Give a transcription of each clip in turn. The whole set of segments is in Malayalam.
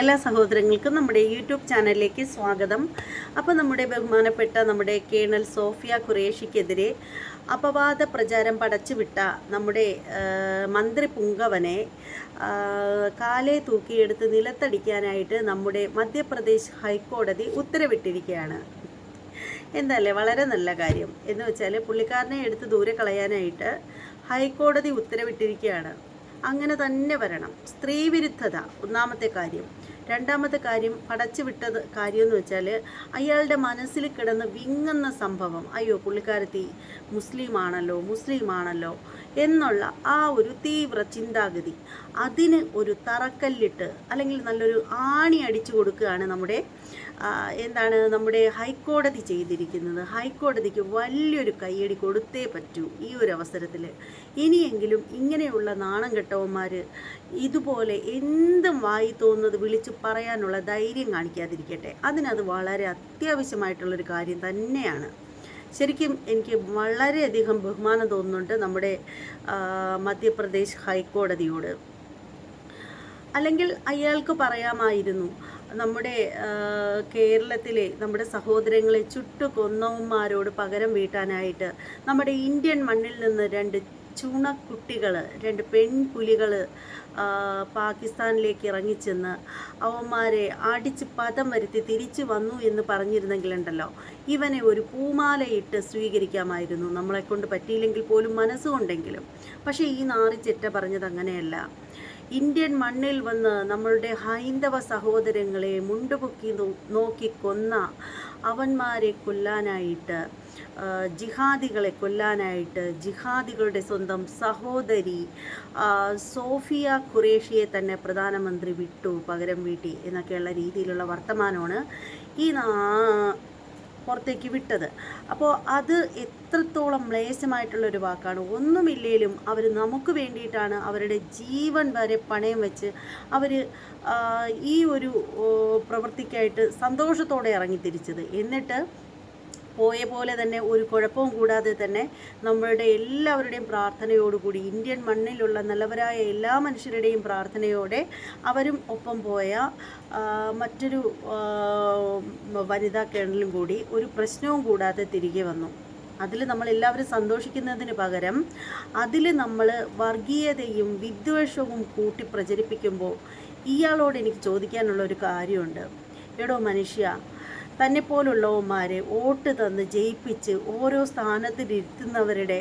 എല്ലാ സഹോദരങ്ങൾക്കും നമ്മുടെ യൂട്യൂബ് ചാനലിലേക്ക് സ്വാഗതം. അപ്പോൾ നമ്മുടെ ബഹുമാനപ്പെട്ട നമ്മുടെ കേണൽ സോഫിയ ഖുറേഷിക്കെതിരെ അപവാദ പ്രചാരം പടച്ചുവിട്ട നമ്മുടെ മന്ത്രി പുങ്കവനെ കാലെ തൂക്കിയെടുത്ത് നിലത്തടിക്കാനായിട്ട് നമ്മുടെ മധ്യപ്രദേശ് ഹൈക്കോടതി ഉത്തരവിട്ടിരിക്കുകയാണ്. എന്തല്ലേ? വളരെ നല്ല കാര്യം. എന്ന് വെച്ചാൽ പുള്ളിക്കാരനെ എടുത്ത് ദൂരെ കളയാനായിട്ട് ഹൈക്കോടതി ഉത്തരവിട്ടിരിക്കുകയാണ്. അങ്ങനെ തന്നെ വരണം. സ്ത്രീവിരുദ്ധത. ഒന്നാമത്തെ കാര്യം. രണ്ടാമത്തെ കാര്യം പടച്ചു വിട്ടത് കാര്യം എന്ന് വെച്ചാൽ അയാളുടെ മനസ്സിൽ കിടന്ന് വിങ്ങുന്ന സംഭവം. അയ്യോ പുള്ളിക്കാരത്തി മുസ്ലിം ആണല്ലോ മുസ്ലിം ആണല്ലോ എന്നുള്ള ആ ഒരു തീവ്ര ചിന്താഗതി. അതിന് ഒരു തറക്കല്ലിട്ട് അല്ലെങ്കിൽ നല്ലൊരു ആണി അടിച്ചു കൊടുക്കുകയാണ് നമ്മുടെ എന്താണ് നമ്മുടെ ഹൈക്കോടതി ചെയ്തിരിക്കുന്നത്. ഹൈക്കോടതിക്ക് വലിയൊരു കയ്യടി കൊടുത്തേ പറ്റൂ ഈ ഒരു അവസരത്തിൽ ഇനിയെങ്കിലും ഇങ്ങനെയുള്ള നാണം കെട്ടവന്മാർ ഇതുപോലെ എന്തും വായി തോന്നുന്നത് വിളിച്ച് പറയാനുള്ള ധൈര്യം കാണിക്കാതിരിക്കട്ടെ. അതിനത് വളരെ അത്യാവശ്യമായിട്ടുള്ളൊരു കാര്യം തന്നെയാണ്. ശരിക്കും എനിക്ക് വളരെയധികം ബഹുമാനം തോന്നുന്നുണ്ട് നമ്മുടെ മധ്യപ്രദേശ് ഹൈക്കോടതിയോട്. അല്ലെങ്കിൽ അയാൾക്ക് പറയാമായിരുന്നു നമ്മുടെ കേരളത്തിലെ നമ്മുടെ സഹോദരങ്ങളെ ചുട്ടു കൊന്നവന്മാരോട് പകരം വീട്ടാനായിട്ട് നമ്മുടെ ഇന്ത്യൻ മണ്ണിൽ നിന്ന് രണ്ട് ചുണക്കുട്ടികൾ രണ്ട് പെൺപുലികൾ പാകിസ്ഥാനിലേക്ക് ഇറങ്ങിച്ചെന്ന് അവന്മാരെ അടിച്ച് പദം വരുത്തി തിരിച്ചു വന്നു എന്ന് പറഞ്ഞിരുന്നെങ്കിലുണ്ടല്ലോ. ഇവനെ ഒരു പൂമാലയിട്ട് സ്വീകരിക്കാമായിരുന്നു. നമ്മളെക്കൊണ്ട് പറ്റിയില്ലെങ്കിൽ പോലും മനസ്സുകൊണ്ടെങ്കിലും. പക്ഷേ ഈ നാറിച്ചെറ്റ പറഞ്ഞത് അങ്ങനെയല്ല ഇന്ത്യൻ മണ്ണിൽ വന്ന് നമ്മളുടെ ഹൈന്ദവ സഹോദരങ്ങളെ മുണ്ടുപൊക്കി നോക്കിക്കൊന്ന നോക്കി കൊന്ന അവന്മാരെ കൊല്ലാനായിട്ട് ജിഹാദികളെ കൊല്ലാനായിട്ട് ജിഹാദികളുടെ സ്വന്തം സഹോദരി സോഫിയ ഖുറേഷിയെ തന്നെ പ്രധാനമന്ത്രി വിട്ടു പകരം വീട്ടി എന്നൊക്കെയുള്ള രീതിയിലുള്ള വർത്തമാനമാണ്. ഈ പുറത്തേക്ക് വിട്ടത്. അപ്പോൾ അത് എത്രത്തോളം മ്ലേശമായിട്ടുള്ളൊരു വാക്കാണ്. ഒന്നുമില്ലേലും അവർ നമുക്ക് വേണ്ടിയിട്ടാണ് അവരുടെ ജീവൻ വരെ പണയം വെച്ച് അവർ ഈ ഒരു പ്രവൃത്തിക്കായിട്ട് സന്തോഷത്തോടെ ഇറങ്ങി തിരിച്ചത്. എന്നിട്ട് പോയ പോലെ തന്നെ ഒരു കുഴപ്പവും കൂടാതെ തന്നെ നമ്മളുടെ എല്ലാവരുടെയും പ്രാർത്ഥനയോടുകൂടി ഇന്ത്യൻ മണ്ണിലുള്ള നല്ലവരായ എല്ലാ മനുഷ്യരുടെയും പ്രാർത്ഥനയോടെ അവരും ഒപ്പം പോയ മറ്റൊരു വനിതാ കേണലും കൂടി ഒരു പ്രശ്നവും കൂടാതെ തിരികെ വന്നു. അതിൽ നമ്മൾ എല്ലാവരും സന്തോഷിക്കുന്നതിന് പകരം അതിൽ നമ്മൾ വർഗീയതയും വിദ്വേഷവും കൂട്ടി പ്രചരിപ്പിക്കുമ്പോൾ ഇയാളോട് എനിക്ക് ചോദിക്കാനുള്ള ഒരു കാര്യമുണ്ട്. എടോ മനുഷ്യ പോലുള്ളവന്മാരെ വോട്ട് തന്ന് ജയിപ്പിച്ച് ഓരോ സ്ഥാനത്തിലിരുത്തുന്നവരുടെ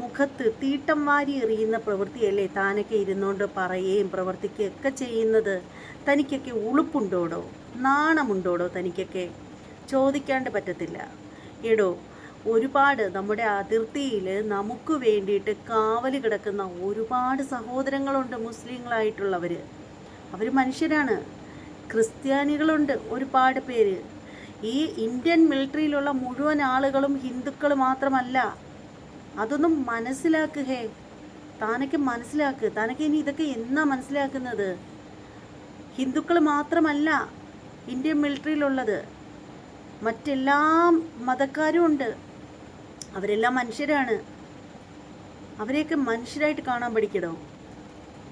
മുഖത്ത് തീട്ടം വാരി എറിയുന്ന പ്രവൃത്തിയല്ലേ താനൊക്കെ ഇരുന്നുകൊണ്ട് പറയുകയും പ്രവർത്തിക്കുകയൊക്കെ ചെയ്യുന്നത്? തനിക്കൊക്കെ ഉളുപ്പുണ്ടോടോ? നാണമുണ്ടോടോ തനിക്കൊക്കെ? ചോദിക്കാണ്ട് പറ്റത്തില്ല. എടോ ഒരുപാട് നമ്മുടെ അതിർത്തിയിൽ നമുക്ക് വേണ്ടിയിട്ട് കാവൽ കിടക്കുന്ന ഒരുപാട് സഹോദരങ്ങളുണ്ട് മുസ്ലിങ്ങളായിട്ടുള്ളവർ അവർ മനുഷ്യരാണ്. ക്രിസ്ത്യാനികളുണ്ട് ഒരുപാട് പേര്. ഈ ഇന്ത്യൻ മിലിറ്ററിയിലുള്ള മുഴുവൻ ആളുകളും ഹിന്ദുക്കൾ മാത്രമല്ല. അതൊന്നും മനസ്സിലാക്കുകേ താനൊക്കെ മനസ്സിലാക്ക്. താനൊക്കെ ഇനി ഇതൊക്കെ എന്നാ മനസ്സിലാക്കുന്നത്? ഹിന്ദുക്കൾ മാത്രമല്ല. ഇന്ത്യൻ മിലിറ്ററിയിലുള്ളത്. മറ്റെല്ലാ മതക്കാരും ഉണ്ട്. അവരെല്ലാം മനുഷ്യരാണ്. അവരെയൊക്കെ മനുഷ്യരായിട്ട് കാണാൻ പഠിക്കണോ?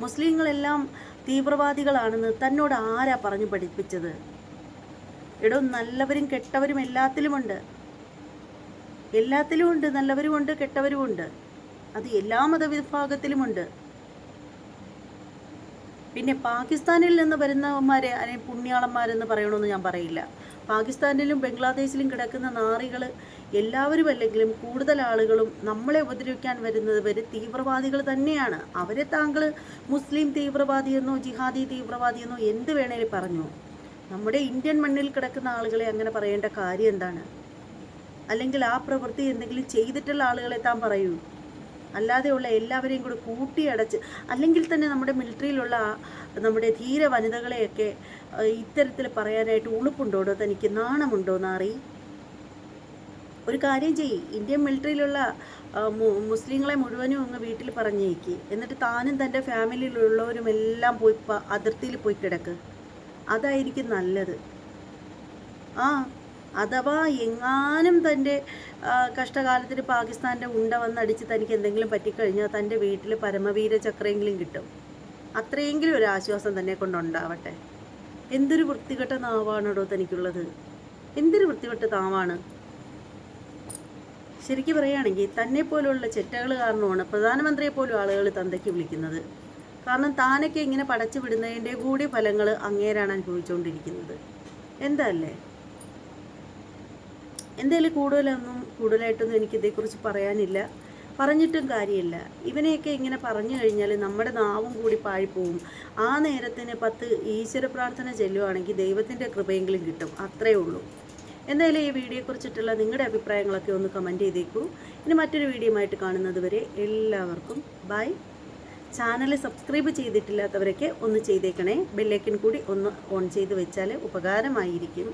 മുസ്ലിങ്ങളെല്ലാം തീവ്രവാദികളാണെന്ന് തന്നോട് ആരാ പറഞ്ഞു പഠിപ്പിച്ചത്? എടോ നല്ലവരും കെട്ടവരും എല്ലാത്തിലുമുണ്ട്. എല്ലാത്തിലുമുണ്ട് നല്ലവരുമുണ്ട് കെട്ടവരുമുണ്ട്. അത് എല്ലാ മതവിഭാഗത്തിലുമുണ്ട്. പിന്നെ പാകിസ്ഥാനിൽ നിന്ന് വരുന്നവന്മാരെ അല്ലെങ്കിൽ പുണ്യാളന്മാരെന്ന് പറയണമെന്ന് ഞാൻ പറയില്ല. പാകിസ്ഥാനിലും ബംഗ്ലാദേശിലും കിടക്കുന്ന നാറികൾ എല്ലാവരും അല്ലെങ്കിലും കൂടുതൽ ആളുകളും നമ്മളെ ഉപദ്രവിക്കാൻ വരുന്നത് വരെ തീവ്രവാദികൾ തന്നെയാണ്. അവരെ താങ്കൾ മുസ്ലിം തീവ്രവാദിയെന്നോ ജിഹാദി തീവ്രവാദിയെന്നോ എന്ത് വേണേലും പറഞ്ഞു. നമ്മുടെ ഇന്ത്യൻ മണ്ണിൽ കിടക്കുന്ന ആളുകളെ അങ്ങനെ പറയേണ്ട കാര്യം എന്താണ്? അല്ലെങ്കിൽ ആ പ്രവൃത്തി എന്തെങ്കിലും ചെയ്തിട്ടുള്ള ആളുകളെ താൻ പറയൂ. അല്ലാതെയുള്ള എല്ലാവരെയും കൂടെ കൂട്ടിയടച്ച് അല്ലെങ്കിൽ തന്നെ നമ്മുടെ മിലിറ്ററിയിലുള്ള നമ്മുടെ ധീര വനിതകളെയൊക്കെ ഇത്തരത്തിൽ പറയാനായിട്ട് ഉളുപ്പുണ്ടോടോ തനിക്ക് നാണമുണ്ടോ നാറി? ഒരു കാര്യം ചെയ്യ്. ഇന്ത്യൻ മിലിറ്ററിയിലുള്ള മുസ്ലിങ്ങളെ മുഴുവനും അങ്ങ് വീട്ടിൽ പറഞ്ഞേക്ക്. എന്നിട്ട് താനും തന്റെ ഫാമിലിയിലുള്ളവരും എല്ലാം പോയി അതിർത്തിയിൽ പോയി കിടക്ക്. അതായിരിക്കും നല്ലത്. ആ അഥവാ എങ്ങാനും തന്റെ കഷ്ടകാലത്തിൽ പാകിസ്ഥാന്റെ ഉണ്ട വന്നടിച്ച് തനിക്ക് എന്തെങ്കിലും പറ്റിക്കഴിഞ്ഞാൽ തന്റെ വീട്ടിൽ പരമവീര ചക്രയെങ്കിലും കിട്ടും. അത്രയെങ്കിലും ഒരു ആശ്വാസം തന്നെ കൊണ്ടുണ്ടാവട്ടെ. എന്തൊരു വൃത്തികെട്ട നാവാണോ തനിക്കുള്ളത്. എന്തൊരു വൃത്തികെട്ട നാവാണ്. ശരിക്കും പറയുകയാണെങ്കിൽ തന്നെ പോലുള്ള ചെറ്റകൾ കാരണമാണ് പ്രധാനമന്ത്രിയെ പോലും ആളുകൾ തന്തയ്ക്ക് വിളിക്കുന്നത്. കാരണം താനൊക്കെ ഇങ്ങനെ പടച്ചു വിടുന്നതിന്റെ കൂടി ഫലങ്ങൾ അങ്ങേരാണ് അനുഭവിച്ചുകൊണ്ടിരിക്കുന്നത്. എന്താ അല്ലേ? എന്തായാലും കൂടുതലൊന്നും കൂടുതലായിട്ടൊന്നും എനിക്കിതേക്കുറിച്ച് പറയാനില്ല. പറഞ്ഞിട്ടും കാര്യമില്ല. ഇവനെയൊക്കെ ഇങ്ങനെ പറഞ്ഞു കഴിഞ്ഞാൽ നമ്മുടെ നാവും കൂടി പാഴിപ്പോവും. ആ നേരത്തിന് പത്ത് ഈശ്വര പ്രാർത്ഥന ചെല്ലുവാണെങ്കിൽ ദൈവത്തിന്റെ കൃപയെങ്കിലും കിട്ടും. അത്രയേ ഉള്ളൂ. എന്തായാലും ഈ വീഡിയോയെക്കുറിച്ചിട്ടുള്ള നിങ്ങളുടെ അഭിപ്രായങ്ങളൊക്കെ ഒന്ന് കമന്റ് ചെയ്തേക്കൂ. ഇനി മറ്റൊരു വീഡിയോ ആയിട്ട് കാണുന്നത് വരെ എല്ലാവർക്കും ബൈ ചാനൽ സബ്സ്ക്രൈബ് ചെയ്തിട്ടില്ലാത്തവരൊക്കെ ഒന്ന് ചെയ്തേക്കണേ. ബെല്ലൈക്കൻ കൂടി ഒന്ന് ഓൺ ചെയ്ത് വെച്ചാൽ ഉപകാരമായിരിക്കും.